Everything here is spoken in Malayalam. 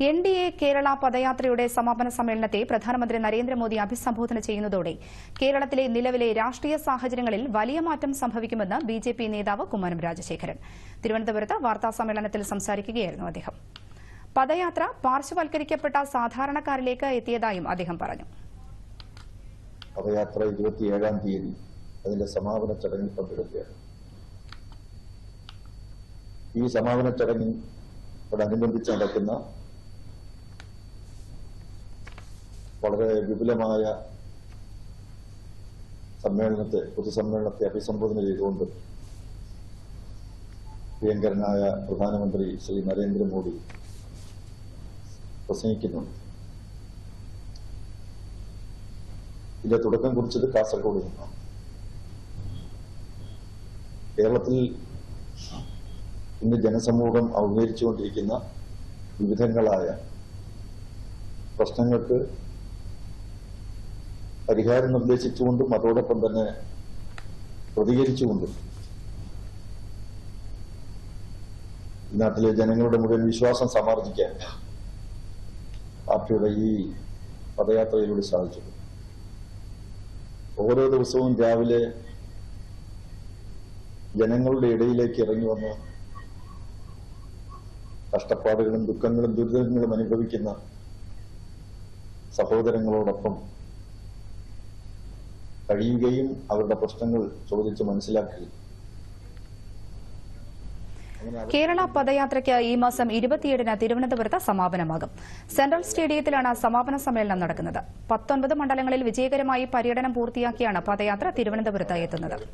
എൻ ഡി എ കേരള പദയാത്രയുടെ സമാപന സമ്മേളനത്തെ പ്രധാനമന്ത്രി നരേന്ദ്രമോദി അഭിസംബോധന ചെയ്യുന്നതോടെ കേരളത്തിലെ നിലവിലെ രാഷ്ട്രീയ സാഹചര്യങ്ങളിൽ വലിയ മാറ്റം സംഭവിക്കുമെന്ന് ബി ജെ പി നേതാവ് കുമ്മനം രാജശേഖരൻ. തിരുവനന്തപുരത്ത് വാർത്താസമ്മേളനത്തിൽ സംസാരിക്കുകയായിരുന്നു അദ്ദേഹം. പദയാത്ര പാർശ്വവൽക്കരിക്കപ്പെട്ട സാധാരണക്കാരിലേക്ക് എത്തിയതായും അദ്ദേഹം പറഞ്ഞു. പദയാത്ര ഇരുപത്തിയേഴാം തീയതി അതിന്റെ സമാപന ചടങ്ങിൽ പങ്കെടുക്കുകയാണ്. ഈ സമാപന ചടങ്ങിനോടനുബന്ധിച്ച് നടക്കുന്ന വളരെ വിപുലമായ സമ്മേളനത്തെ പൊതുസമ്മേളനത്തെ അഭിസംബോധന ചെയ്തുകൊണ്ട് പ്രിയങ്കരനായ പ്രധാനമന്ത്രി ശ്രീ നരേന്ദ്രമോദി പ്രസംഗിക്കുന്നുണ്ട് ഇതിന്റെ തുടക്കം കുറിച്ചത് കാസർഗോഡ് നിന്നാണ്. കേരളത്തിൽ ഇന്ന് ജനസമൂഹം അഭിമുഖീകരിച്ചുകൊണ്ടിരിക്കുന്ന വിവിധങ്ങളായ പ്രശ്നങ്ങൾക്ക് പരിഹാരം നിർദ്ദേശിച്ചുകൊണ്ടും അതോടൊപ്പം തന്നെ പ്രതികരിച്ചുകൊണ്ടും. നാട്ടിലെ ജനങ്ങളുടെ മുഴുവൻ വിശ്വാസം സമാർജിക്കാൻ പാർട്ടിയുടെ ഈ പദയാത്രയിലൂടെ സാധിച്ചു ഓരോ ദിവസവും രാവിലെ ജനങ്ങളുടെ ഇടയിലേക്ക് ഇറങ്ങി വന്ന് കഷ്ടപ്പാടുകളും ദുഃഖങ്ങളും ദുരിതങ്ങളും അനുഭവിക്കുന്ന സഹോദരങ്ങളോടൊപ്പം കഴിയുകയും അവരുടെ പ്രശ്നങ്ങൾ ചോദിച്ച് മനസ്സിലാക്കുകയും. കേരള പദയാത്രയ്ക്ക് ഈ മാസം ഇരുപത്തിയേഴിന് തിരുവനന്തപുരത്ത് സമാപനമാകും. സെൻട്രൽ സ്റ്റേഡിയത്തിലാണ് സമാപന സമ്മേളനം നടക്കുന്നത്. പത്തൊൻപത് മണ്ഡലങ്ങളിൽ വിജയകരമായി പര്യടനം പൂർത്തിയാക്കിയാണ് പദയാത്ര തിരുവനന്തപുരത്ത് എത്തുന്നത്.